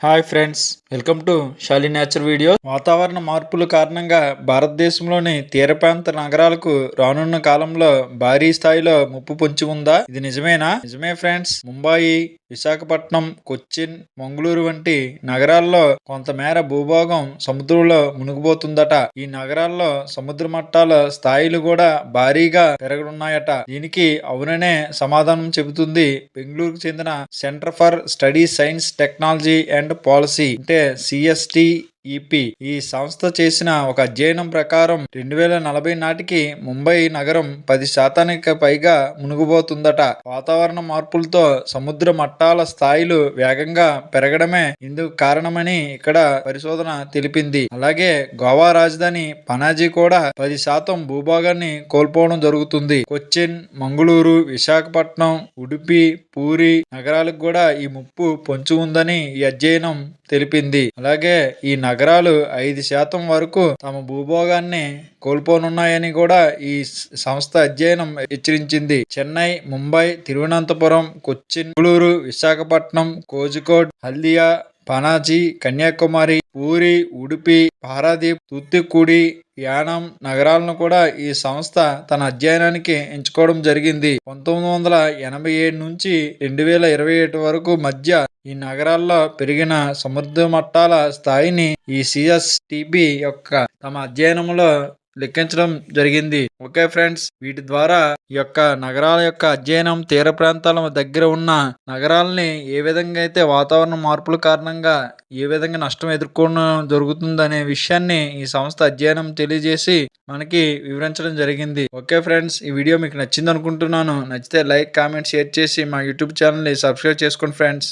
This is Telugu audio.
Hi friends welcome to Shali nature video వాతావరణ మార్పుల కారణంగా భారతదేశంలోని తీర ప్రాంత నగరాలకు రానున్న కాలంలో భారీ స్థాయిలో ముప్పు పొంచి ఉందా? ఇది నిజమేనా? నిజమే ఫ్రెండ్స్ ముంబాయి విశాఖపట్నం కొచ్చిన్ మంగళూరు వంటి నగరాల్లో కొంతమేర భూభాగం సముద్రంలో మునిగిపోతుందట. ఈ నగరాల్లో సముద్ర మట్టాల స్థాయిలు కూడా భారీగా పెరగనున్నాయట. దీనికి అవుననే సమాధానం చెబుతుంది బెంగళూరుకు చెందిన centre for study science technology and policy అంటే సిఎస్టి ఈపీ ఈ సంస్థ చేసిన ఒక అధ్యయనం ప్రకారం రెండు వేల నలభై నాటికి ముంబై నగరం పది శాతానికి పైగా మునిగిపోతుందట వాతావరణ మార్పులతో సముద్ర మట్టాల స్థాయిలు వేగంగా పెరగడమే ఇందుకు కారణమని ఇక్కడ పరిశోధన తెలిపింది. అలాగే గోవా రాజధాని పనాజీ కూడా పది శాతం భూభాగాన్ని కోల్పోవడం జరుగుతుంది. కొచ్చిన్ మంగళూరు విశాఖపట్నం ఉడిపి పూరి నగరాలకు కూడా ఈ ముప్పు పొంచి ఉందని ఈ అధ్యయనం తెలిపింది. అలాగే ఈ నగరాలు ఐదు శాతం వరకు తమ భూభాగాన్ని కోల్పోనున్నాయని కూడా ఈ సంస్థ అధ్యయనం హెచ్చరించింది. చెన్నై ముంబై తిరువనంతపురం కొచ్చిన్ బెంగళూరు విశాఖపట్నం కోజికోడ్ హల్దియా పనాజీ కన్యాకుమారి పూరి ఉడిపి పారాదీప్ తూత్తుక్కుడి యానం నగరాలను కూడా ఈ సంస్థ తన అధ్యయనానికి ఎంచుకోవడం జరిగింది. పంతొమ్మిది వందల ఎనభై ఏడు నుంచి రెండు వేల ఇరవై ఏడు వరకు మధ్య ఈ నగరాల్లో పెరిగిన సముద్ర మట్టాల స్థాయిని ఈ సిఎస్టిబి యొక్క తమ అధ్యయనంలో లెక్కించడం జరిగింది. ఓకే ఫ్రెండ్స్ వీటి ద్వారా ఈ యొక్క నగరాల యొక్క అధ్యయనం తీర ప్రాంతాల దగ్గర ఉన్న నగరాలని ఏ విధంగా అయితే వాతావరణ మార్పుల కారణంగా ఏ విధంగా నష్టం ఎదుర్కోవడం జరుగుతుందనే విషయాన్ని ఈ సంస్థ అధ్యయనం తెలియజేసి మనకి వివరించడం జరిగింది. ఓకే ఫ్రెండ్స్ ఈ వీడియో మీకు నచ్చింది అనుకుంటున్నాను నచ్చితే లైక్ కామెంట్ షేర్ చేసి మా యూట్యూబ్ ఛానల్ని సబ్స్క్రైబ్ చేసుకోండి ఫ్రెండ్స్.